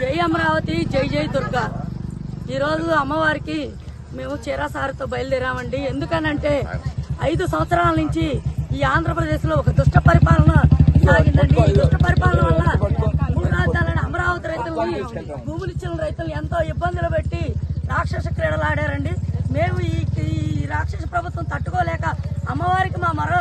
జై అమరావతి జై జై దుర్గా. ఈరోజు అమ్మవారికి మేము చీరాసారితో బయలుదేరామండి. ఎందుకనంటే ఐదు సంవత్సరాల నుంచి ఈ ఆంధ్రప్రదేశ్లో ఒక దుష్ట పరిపాలన సాగిందండి. ఈ దుష్ట పరిపాలన వల్ల మూడు రాజధానులను అమరావతి రైతులని భూములు ఇచ్చిన రైతులు ఎంతో ఇబ్బందులు పెట్టి రాక్షస క్రీడలు ఆడారండి మేము ఈ ఈ రాక్షస ప్రభుత్వం తట్టుకోలేక అమ్మవారికి మా మరో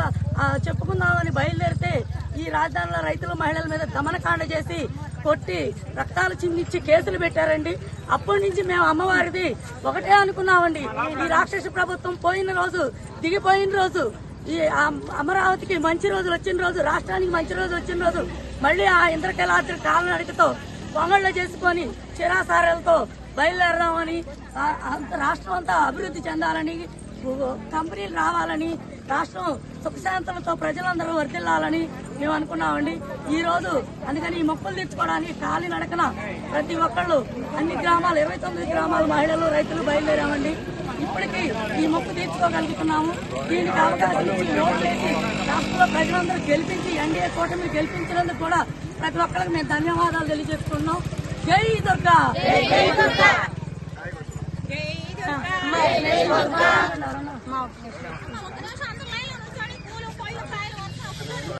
చెప్పుకుందామని బయలుదేరితే ఈ రాజధానిలో రైతులు మహిళల మీద దమనకాండ చేసి కొట్టి రక్తాలు చిందించి కేసులు పెట్టారండి. అప్పటి నుంచి మేము అమ్మవారిది ఒకటే అనుకున్నామండి. ఈ రాక్షస ప్రభుత్వం పోయిన రోజు దిగిపోయిన రోజు ఈ అమరావతికి మంచి రోజులు వచ్చిన రోజు రాష్ట్రానికి మంచి రోజు వచ్చిన రోజు మళ్ళీ ఆ ఇంద్రకీలాద్రి కాలనడికతో పొంగళ్ళు చేసుకొని చిరాసారాలతో బయలుదేరదామని రాష్ట్రం అంతా అభివృద్ధి చెందాలని కంపెనీలు రావాలని రాష్ట్రం సుఖశాంతులతో ప్రజలందరూ వర్ధిల్లాలని మేము అనుకున్నామండి. ఈ రోజు అందుకని ఈ మొక్కులు తెచ్చుకోవడానికి ఖాళీ నడకన ప్రతి ఒక్కళ్ళు అన్ని గ్రామాలు ఇరవై తొమ్మిది గ్రామాల మహిళలు రైతులు బయలుదేరామండి. ఇప్పటికీ ఈ మొక్కు తీర్చుకోగలుగుతున్నాము. దీనికి అవకాశం ఇచ్చి ఓట్లేసి రాష్ట్రంలో ప్రజలందరూ గెలిపించి ఎన్డీఏ కూటమి గెలిపించినందుకు కూడా ప్రతి ఒక్కరికి మేము ధన్యవాదాలు తెలియజేస్తున్నాం జై దుర్గా! Eyvallah.